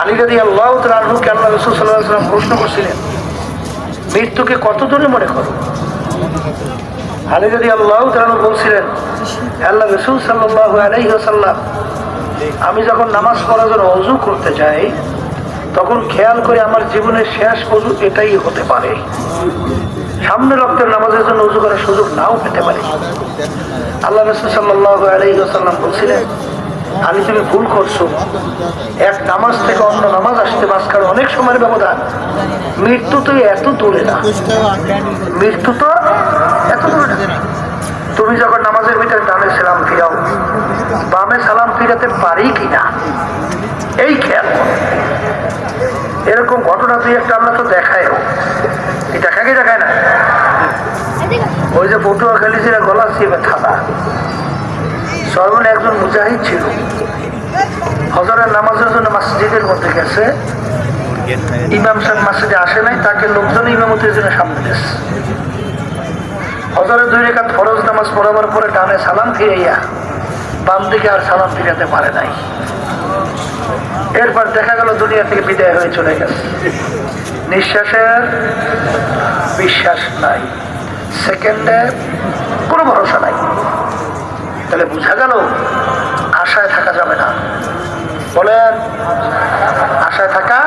আলী রাজি আল্লাহ আল্লাহকে আল্লাহ রসুল সাল্লাম প্রশ্ন করছিলেন? মৃত্যুকে কত দূরে মনে করো? আলী রাজি আল্লাহ তালু বলছিলেন, আল্লাহ রসুল সাল্লাহ আলাইসাল্লাম আমি যখন নামাজ পড়ার জন্য অজু করতে যাই, তখন খেয়াল করে আমার জীবনের শেষ অজু এটাই হতে পারে। সামনে রক্তের নামাজের জন্য উজু করার সুযোগ নাও পেতে পারি। আল্লাহ রসুল সাল্লাহ আলাইসাল্লাম বলছিলেন আমি তুমি ভুল করছ। এক নামাজ থেকে অন্য নামাজ আসতে মাঝখানে অনেক সময়ের ব্যবধান। মৃত্যু তো এত দূরে না। মৃত্যু তো এত দূরে না। তুমি যখন নামাজের ভিতরে ডানে সালাম ফিরাও, বামে সালাম ফিরাতে পারি কিনা? এই খেয়াল এরকম ঘটনা তুই একটা আমরা তো দেখায়ও। এই দেখা কি দেখায় না? ওই যে পটুয়া খালি ছিল গলা চিপে থাকা সর্বনে একজন মুজাহিদ ছিল। হজরের নামাজের জন্য মসজিদের মধ্যে গেছে। ইমাম সাহেব মসজিদে আসে নাই, তাকে লোকজন ইমামতের জন্য সামনে গেছে হজরের দুই রেখা ফরজ নামাজ পড়াবার পরে ডানে সালাম ফিরাইয়া বাম দিকে আর সালাম ফিরাতে পারে নাই। এরপর দেখা গেল দুনিয়া থেকে বিদায় হয়ে চলে গেছে। নিঃশ্বাসের বিশ্বাস নাই। সেকেন্ডে কোনো ভরসা নাই। তাহলে বুঝা গেল আশায় থাকা যাবে না। বলেন আশায় থাকা